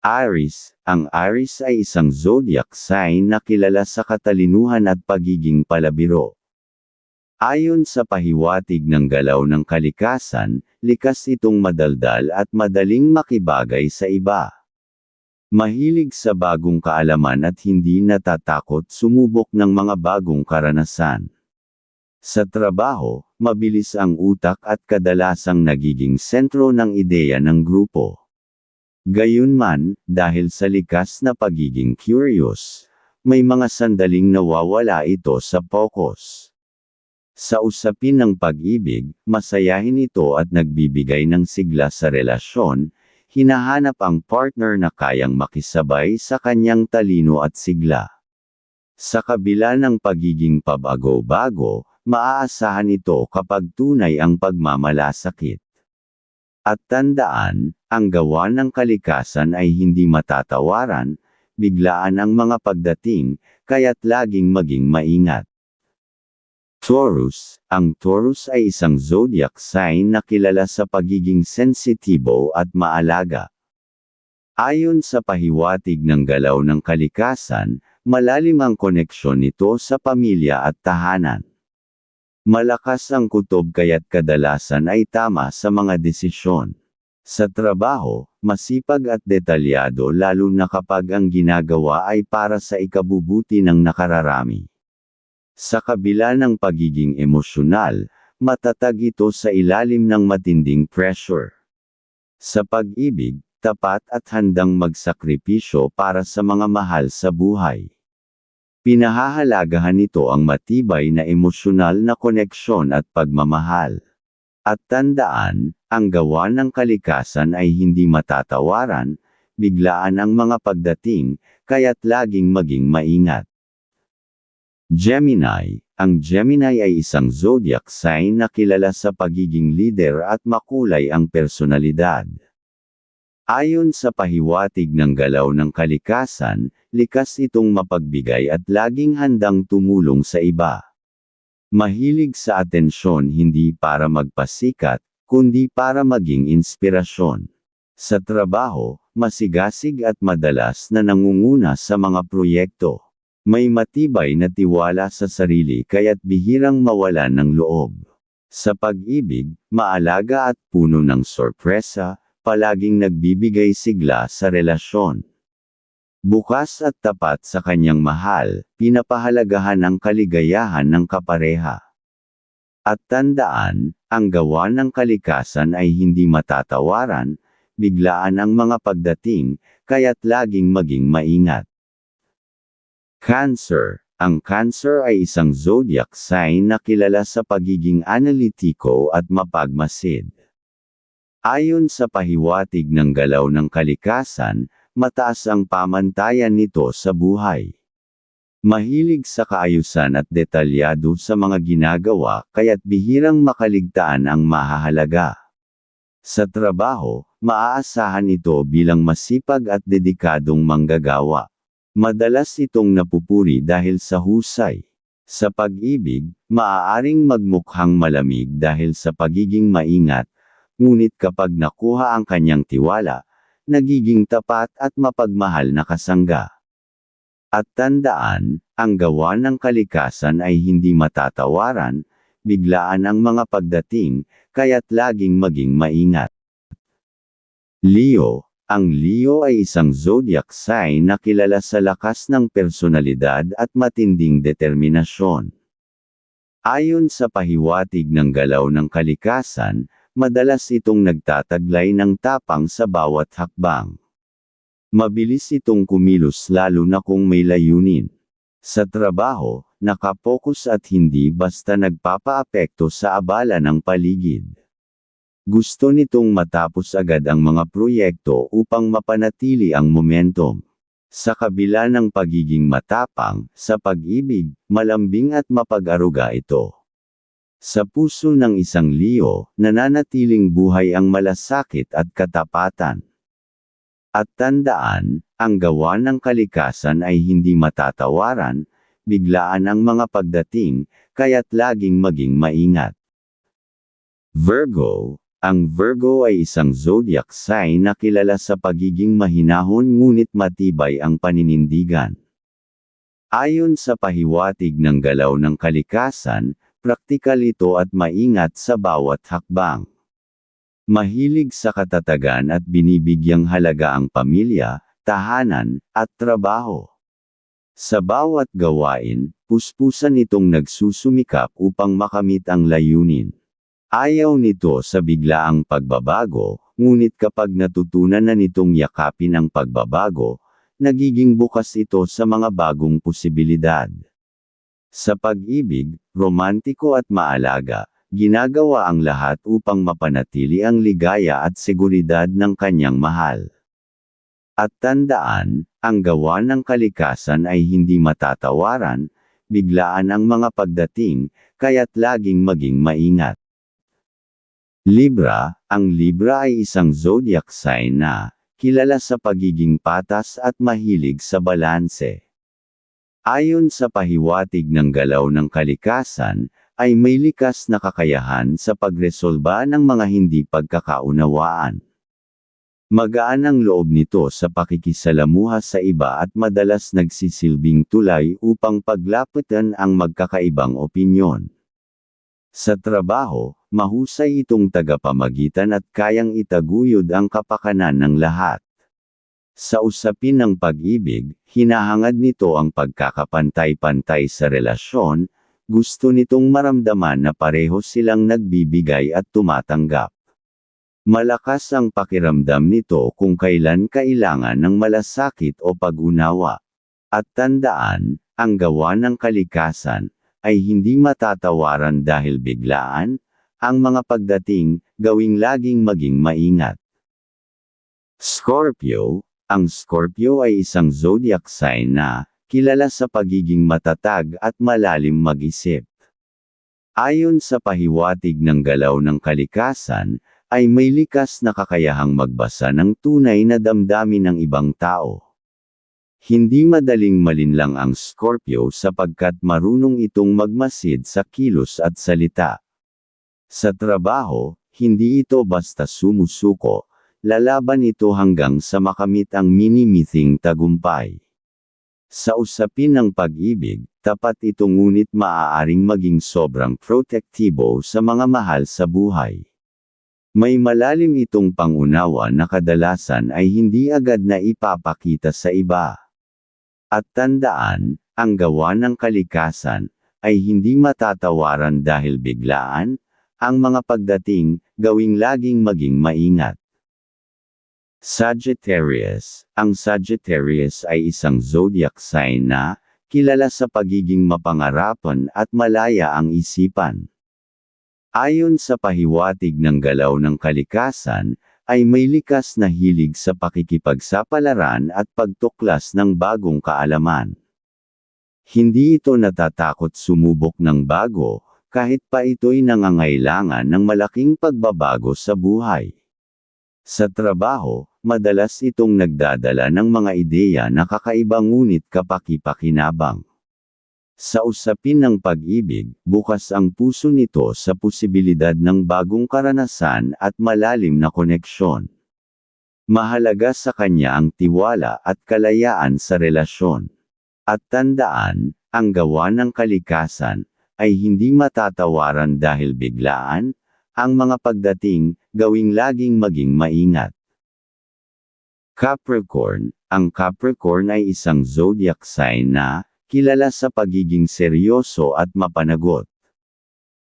Aries, ang Aries ay isang zodiac sign na kilala sa katalinuhan at pagiging palabiro. Ayon sa pahiwatig ng galaw ng kalikasan, likas itong madaldal at madaling makibagay sa iba. Mahilig sa bagong kaalaman at hindi natatakot sumubok ng mga bagong karanasan. Sa trabaho, mabilis ang utak at kadalasang nagiging sentro ng ideya ng grupo. Gayunman, dahil sa likas na pagiging curious, may mga sandaling nawawala ito sa focus. Sa usapin ng pag-ibig, masayahin ito at nagbibigay ng sigla sa relasyon, hinahanap ang partner na kayang makisabay sa kanyang talino at sigla. Sa kabila ng pagiging pabago-bago, maaasahan ito kapag tunay ang pagmamalasakit. At tandaan, ang gawa ng kalikasan ay hindi matatawaran, biglaan ang mga pagdating, kaya't laging maging maingat. Taurus, ang Taurus ay isang zodiac sign na kilala sa pagiging sensitibo at maalaga. Ayon sa pahiwatig ng galaw ng kalikasan, malalim ang koneksyon nito sa pamilya at tahanan. Malakas ang kutob kaya't kadalasan ay tama sa mga desisyon. Sa trabaho, masipag at detalyado lalo na kapag ang ginagawa ay para sa ikabubuti ng nakararami. Sa kabila ng pagiging emosyonal, matatag ito sa ilalim ng matinding pressure. Sa pag-ibig, tapat at handang magsakripisyo para sa mga mahal sa buhay. Pinahahalagahan nito ang matibay na emosyonal na koneksyon at pagmamahal. At tandaan, ang gawa ng kalikasan ay hindi matatawaran, biglaan ang mga pagdating, kaya't laging maging maingat. Gemini, ang Gemini ay isang zodiac sign na kilala sa pagiging leader at makulay ang personalidad. Ayon sa pahiwatig ng galaw ng kalikasan, likas itong mapagbigay at laging handang tumulong sa iba. Mahilig sa atensyon hindi para magpasikat, kundi para maging inspirasyon. Sa trabaho, masigasig at madalas na nangunguna sa mga proyekto. May matibay na tiwala sa sarili kaya't bihirang mawalan ng loob. Sa pag-ibig, maalaga at puno ng sorpresa, palaging nagbibigay sigla sa relasyon. Bukas at tapat sa kanyang mahal, pinapahalagahan ang kaligayahan ng kapareha. At tandaan, ang gawa ng kalikasan ay hindi matatawaran, biglaan ang mga pagdating, kaya't laging maging maingat. Cancer Ang Cancer ay isang zodiac sign na kilala sa pagiging analitiko at mapagmasid. Ayon sa pahiwatig ng galaw ng kalikasan, mataas ang pamantayan nito sa buhay. Mahilig sa kaayusan at detalyado sa mga ginagawa kaya't bihirang makaligtaan ang mahahalaga. Sa trabaho, maaasahan ito bilang masipag at dedikadong manggagawa. Madalas itong napupuri dahil sa husay. Sa pag-ibig, maaaring magmukhang malamig dahil sa pagiging maingat, ngunit kapag nakuha ang kanyang tiwala, nagiging tapat at mapagmahal na kasangga. At tandaan, ang gawa ng kalikasan ay hindi matatawaran, biglaan ang mga pagdating, kaya't laging maging maingat. Leo Ang Leo ay isang zodiac sign na kilala sa lakas ng personalidad at matinding determinasyon. Ayon sa pahiwatig ng galaw ng kalikasan, madalas itong nagtataglay ng tapang sa bawat hakbang. Mabilis itong kumilos lalo na kung may layunin. Sa trabaho, nakapokus at hindi basta nagpapaapekto sa abala ng paligid. Gusto nitong matapos agad ang mga proyekto upang mapanatili ang momentum. Sa kabila ng pagiging matapang, sa pag-ibig, malambing at mapag-aruga ito. Sa puso ng isang Leo, nananatiling buhay ang malasakit at katapatan. At tandaan, ang gawa ng kalikasan ay hindi matatawaran, biglaan ang mga pagdating, kaya't laging maging maingat. Virgo, Ang Virgo ay isang zodiac sign na kilala sa pagiging mahinahon ngunit matibay ang paninindigan. Ayon sa pahiwatig ng galaw ng kalikasan, praktikal ito at maingat sa bawat hakbang. Mahilig sa katatagan at binibigyang halaga ang pamilya, tahanan, at trabaho. Sa bawat gawain, puspusan itong nagsusumikap upang makamit ang layunin. Ayaw nito sa biglaang pagbabago, ngunit kapag natutunan na nitong yakapin ang pagbabago, nagiging bukas ito sa mga bagong posibilidad. Sa pag-ibig, romantiko at maalaga, ginagawa ang lahat upang mapanatili ang ligaya at seguridad ng kanyang mahal. At tandaan, ang gawa ng kalikasan ay hindi matatawaran, biglaan ang mga pagdating, kaya't laging maging maingat. Libra, ang Libra ay isang zodiac sign na, kilala sa pagiging patas at mahilig sa balanse. Ayon sa pahiwatig ng galaw ng kalikasan, ay may likas na kakayahan sa pagresolba ng mga hindi pagkakaunawaan. Magaan ang loob nito sa pakikisalamuha sa iba at madalas nagsisilbing tulay upang paglapitan ang magkakaibang opinyon. Sa trabaho, mahusay itong tagapamagitan at kayang itaguyod ang kapakanan ng lahat. Sa usapin ng pag-ibig, hinahangad nito ang pagkakapantay-pantay sa relasyon, gusto nitong maramdaman na pareho silang nagbibigay at tumatanggap. Malakas ang pakiramdam nito kung kailan kailangan ng malasakit o pag-unawa. At tandaan, ang gawa ng kalikasan, ay hindi matatawaran dahil biglaan, ang mga pagdating, gawing laging maging maingat. Scorpio, ang Scorpio ay isang zodiac sign na, kilala sa pagiging matatag at malalim mag-isip. Ayon sa pahiwatig ng galaw ng kalikasan, ay may likas na kakayahang magbasa ng tunay na damdamin ng ibang tao. Hindi madaling malinlang ang Scorpio sapagkat marunong itong magmasid sa kilos at salita. Sa trabaho, hindi ito basta sumusuko, lalaban ito hanggang sa makamit ang mini-mithing tagumpay. Sa usapin ng pag-ibig, tapat ito ngunit maaaring maging sobrang protektibo sa mga mahal sa buhay. May malalim itong pangunawa na kadalasan ay hindi agad na ipapakita sa iba. At tandaan, ang gawa ng kalikasan, ay hindi matatawaran dahil biglaan, ang mga pagdating, gawing laging maging maingat. Sagittarius, ang Sagittarius ay isang zodiac sign na, kilala sa pagiging mapangarapan at malaya ang isipan. Ayon sa pahiwatig ng galaw ng kalikasan, ay may likas na hilig sa pakikipagsapalaran at pagtuklas ng bagong kaalaman. Hindi ito natatakot sumubok ng bago, kahit pa ito'y nangangailangan ng malaking pagbabago sa buhay. Sa trabaho, madalas itong nagdadala ng mga ideya na kakaiba ngunit kapakipakinabang. Sa usapin ng pag-ibig, bukas ang puso nito sa posibilidad ng bagong karanasan at malalim na koneksyon. Mahalaga sa kanya ang tiwala at kalayaan sa relasyon. At tandaan, ang gawa ng kalikasan, ay hindi matatawaran dahil biglaan, ang mga pagdating, gawing laging maging maingat. Capricorn, ang Capricorn ay isang zodiac sign na, kilala sa pagiging seryoso at mapanagot.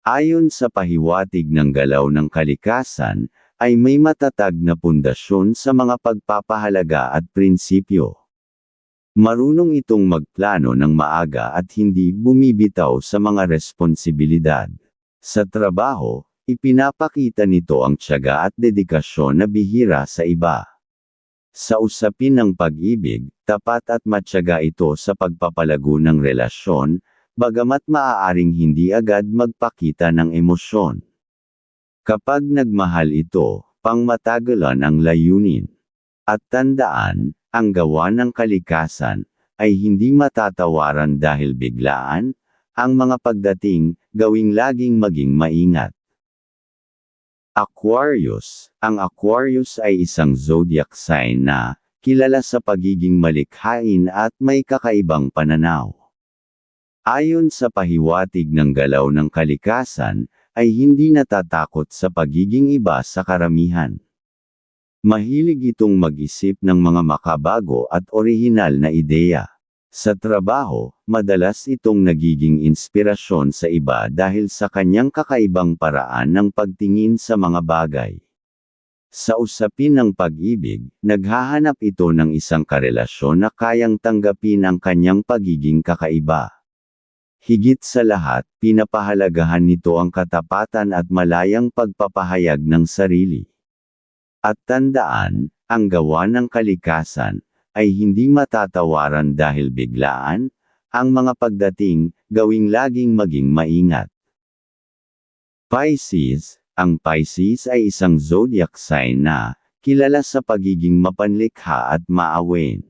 Ayon sa pahiwatig ng galaw ng kalikasan, ay may matatag na pundasyon sa mga pagpapahalaga at prinsipyo. Marunong itong magplano ng maaga at hindi bumibitaw sa mga responsibilidad. Sa trabaho, ipinapakita nito ang tiyaga at dedikasyon na bihira sa iba. Sa usapin ng pag-ibig, tapat at matyaga ito sa pagpapalago ng relasyon, bagamat maaaring hindi agad magpakita ng emosyon. Kapag nagmahal ito, pangmatagalan ang layunin. At tandaan, ang gawa ng kalikasan, ay hindi matatawaran dahil biglaan, ang mga pagdating, gawing laging maging maingat. Aquarius Ang Aquarius ay isang zodiac sign na, kilala sa pagiging malikhain at may kakaibang pananaw. Ayon sa pahiwatig ng galaw ng kalikasan, ay hindi natatakot sa pagiging iba sa karamihan. Mahilig itong mag-isip ng mga makabago at orihinal na ideya. Sa trabaho, madalas itong nagiging inspirasyon sa iba dahil sa kanyang kakaibang paraan ng pagtingin sa mga bagay. Sa usapin ng pag-ibig, naghahanap ito ng isang karelasyon na kayang tanggapin ang kanyang pagiging kakaiba. Higit sa lahat, pinapahalagahan nito ang katapatan at malayang pagpapahayag ng sarili. At tandaan, ang gawa ng kalikasan, ay hindi matatawaran dahil biglaan, ang mga pagdating, gawing laging maging maingat. Pisces, ang Pisces ay isang zodiac sign na, kilala sa pagiging mapanlikha at maawin.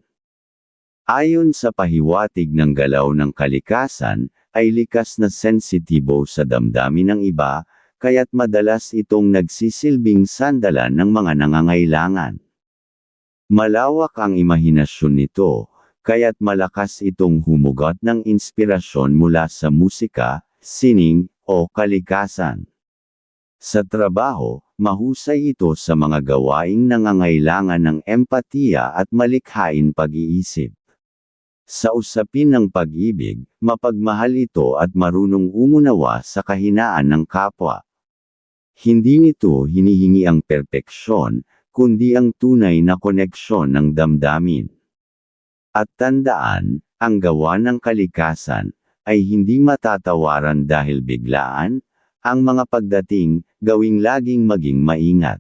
Ayon sa pahiwatig ng galaw ng kalikasan, ay likas na sensitibo sa damdamin ng iba, kaya't madalas itong nagsisilbing sandalan ng mga nangangailangan. Malawak ang imahinasyon nito, kaya't malakas itong humugot ng inspirasyon mula sa musika, sining, o kalikasan. Sa trabaho, mahusay ito sa mga gawaing nangangailangan ng empatiya at malikhain pag-iisip. Sa usapin ng pag-ibig, mapagmahal ito at marunong umunawa sa kahinaan ng kapwa. Hindi nito hinihingi ang perpeksyon, kundi ang tunay na koneksyon ng damdamin. At tandaan, ang gawa ng kalikasan, ay hindi matatawaran dahil biglaan, ang mga pagdating, gawing laging maging maingat.